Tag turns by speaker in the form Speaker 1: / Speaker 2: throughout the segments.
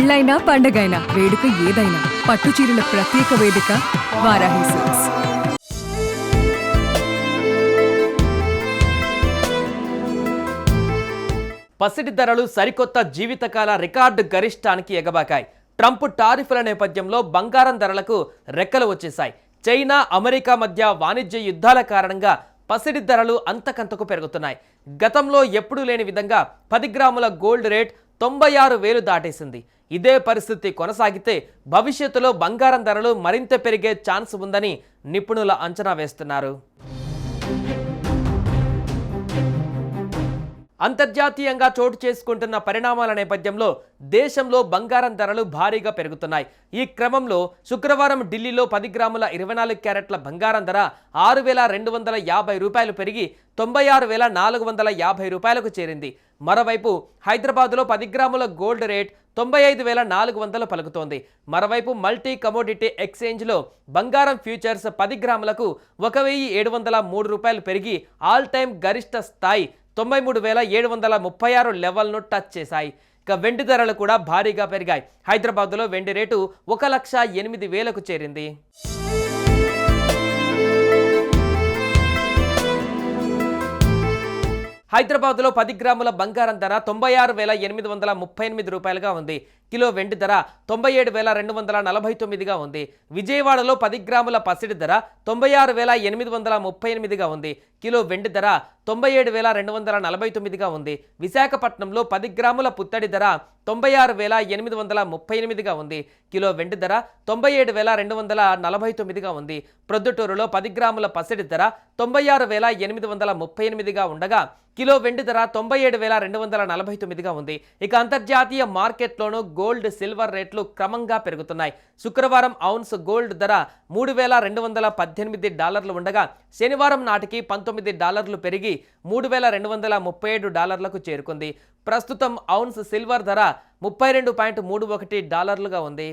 Speaker 1: పెళ్ళైనా పండగైనా వేడుక ఏదైనా పట్టు చీరల ప్రత్యేక వేదిక వారాహి సిల్క్స్.
Speaker 2: పసిడి ధరలు సరికొత్త జీవితకాల రికార్డు గరిష్టానికి ఎగబాకాయి. ట్రంప్ టారిఫ్ల నేపథ్యంలో బంగారం ధరలకు రెక్కలు వచ్చేశాయి. చైనా అమెరికా మధ్య వాణిజ్య యుద్ధాల కారణంగా పసిడి ధరలు అంతకంతకు పెరుగుతున్నాయి. గతంలో ఎప్పుడూ లేని విధంగా పది గ్రాముల గోల్డ్ రేట్ తొంభై ఆరు వేలు దాటేసింది. ఇదే పరిస్థితి కొనసాగితే భవిష్యత్తులో బంగారం ధరలు మరింత పెరిగే ఛాన్స్ ఉందని నిపుణుల అంచనా వేస్తున్నారు. అంతర్జాతీయంగా చోటు చేసుకుంటున్న పరిణామాల నేపథ్యంలో దేశంలో బంగారం ధరలు భారీగా పెరుగుతున్నాయి. ఈ క్రమంలో శుక్రవారం ఢిల్లీలో పది గ్రాముల ఇరవై నాలుగు క్యారెట్ల బంగారం ధర ఆరు వేల రెండు వందల యాభై రూపాయలు పెరిగి తొంభై ఆరు వేల నాలుగు వందల యాభై రూపాయలకు చేరింది. మరోవైపు హైదరాబాద్లో పది గ్రాముల గోల్డ్ రేట్ తొంభై ఐదు వేల నాలుగు వందలు పలుకుతోంది. మరోవైపు మల్టీ కమోడిటీ ఎక్స్చేంజ్లో బంగారం ఫ్యూచర్స్ పది గ్రాములకు ఒక వెయ్యి ఏడు వందల మూడు రూపాయలు పెరిగి ఆల్ టైమ్ గరిష్ట స్థాయి తొంభై మూడు వేల ఏడు వందల ముప్పై ఆరు లెవెల్ను టచ్ చేశాయి. ఇక వెండి ధరలు కూడా భారీగా పెరిగాయి. హైదరాబాద్లో వెండి రేటు ఒక లక్ష ఎనిమిది వేలకు చేరింది. హైదరాబాద్లో పది గ్రాముల బంగారం ధర తొంభై ఆరు వేల ఎనిమిది వందల ముప్పై ఎనిమిది రూపాయలుగా ఉంది. కిలో వెండి ధర తొంభై ఏడు వేల రెండు వందల నలభై తొమ్మిదిగా ఉంది. విజయవాడలో పది గ్రాముల పసిడి ధర తొంభై ఆరు వేల ఎనిమిది వందల ముప్పై ఎనిమిదిగా ఉంది. కిలో వెండి ధర తొంభై ఏడు వేల రెండు వందల నలభై తొమ్మిదిగా ఉంది. విశాఖపట్నంలో పది గ్రాముల పుత్తడి ధర తొంభై ఆరు వేల ఎనిమిది వందల ముప్పై ఎనిమిదిగా ఉంది. కిలో వెండి ధర తొంభై ఏడు వేల రెండు వందల నలభై తొమ్మిదిగా ఉంది. ప్రొద్దుటూరులో పది గ్రాముల పసిడి ధర తొంభై ఆరు వేల ఎనిమిది వందల ముప్పై ఎనిమిదిగా ఉండగా కిలో వెండి ధర తొంభై ఏడు వేల రెండు వందల నలభై తొమ్మిదిగా ఉంది. ఇక అంతర్జాతీయ మార్కెట్లోనూ గోల్డ్ సిల్వర్ రేట్లు క్రమంగా పెరుగుతున్నాయి. శుక్రవారం ఔన్స్ గోల్డ్ ధర మూడు వేల రెండు వందల పద్దెనిమిది డాలర్లు ఉండగా శనివారం నాటికి పంతొమ్మిది డాలర్లు పెరిగి మూడు వేల రెండు వందల ముప్పై ఏడు డాలర్లకు చేరుకుంది. ప్రస్తుతం ఔన్స్ సిల్వర్ ధర ముప్పై రెండు పాయింట్ మూడు ఒకటి డాలర్లుగా ఉంది.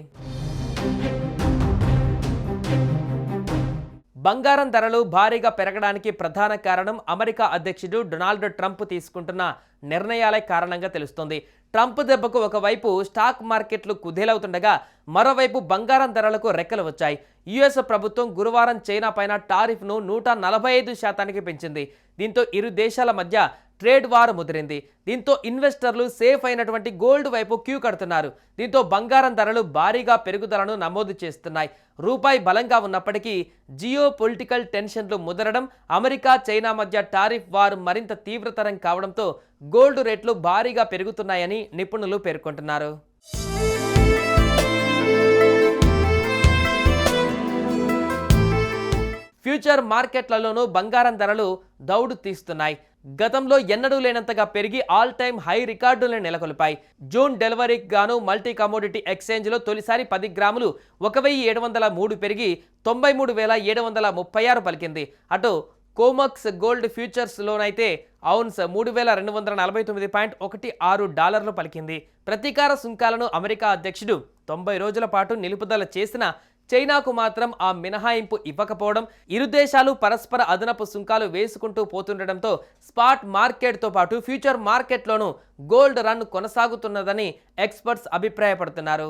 Speaker 2: బంగారం ధరలు భారీగా పెరగడానికి ప్రధాన కారణం అమెరికా అధ్యక్షుడు డొనాల్డ్ ట్రంప్ తీసుకుంటున్న నిర్ణయాలే కారణంగా తెలుస్తోంది. ట్రంప్ దెబ్బకు ఒకవైపు స్టాక్ మార్కెట్లు కుదేలవుతుండగా మరోవైపు బంగారం ధరలకు రెక్కలు వచ్చాయి. యుఎస్ ప్రభుత్వం గురువారం చైనా పైన టారిఫ్ను నూట నలభై ఐదు శాతానికి పెంచింది. దీంతో ఇరు దేశాల మధ్య ట్రేడ్ వార్ ముదిరింది. దీంతో ఇన్వెస్టర్లు సేఫ్ అయినటువంటి గోల్డ్ వైపు క్యూ కడుతున్నారు. దీంతో బంగారం ధరలు భారీగా పెరుగుదలను నమోదు చేస్తున్నాయి. రూపాయి బలంగా ఉన్నప్పటికీ జియో పొలిటికల్ టెన్షన్లు ముదరడం అమెరికా చైనా మధ్య టారిఫ్ వార్ మరింత తీవ్రతరం కావడంతో గోల్డ్ రేట్లు భారీగా పెరుగుతున్నాయని నిపుణులు పేర్కొంటున్నారు. ఫ్యూచర్ మార్కెట్లలోనూ బంగారం ధరలు దౌడు తీస్తున్నాయి. గతంలో ఎన్నడూ లేనంతగా పెరిగి ఆల్ టైమ్ హై రికార్డులను నెలకొల్పాయి. జూన్ డెలివరీకి గాను మల్టీ కమోడిటీ ఎక్స్చేంజ్లో తొలిసారి పది గ్రాములు ఒక వెయ్యి ఏడు వందల మూడు పెరిగి తొంభై మూడు వేల ఏడు వందల ముప్పై ఆరు పలికింది. అటు కోమక్స్ గోల్డ్ ఫ్యూచర్స్లోనైతే ఔన్స్ మూడు వేల రెండు వందల నలభై తొమ్మిది పాయింట్ ఒకటి ఆరు డాలర్లు పలికింది. ప్రతీకార సుంకాలను అమెరికా అధ్యక్షుడు తొంభై రోజుల పాటు నిలుపుదల చేసిన చైనాకు మాత్రం ఆ మినహాయింపు ఇవ్వకపోవడం ఇరు దేశాలు పరస్పర అదనపు సుంకాలు వేసుకుంటూ పోతుండటంతో స్పాట్ మార్కెట్తో పాటు ఫ్యూచర్ మార్కెట్లోనూ గోల్డ్ రన్ కొనసాగుతున్నదని ఎక్స్పర్ట్స్ అభిప్రాయపడుతున్నారు.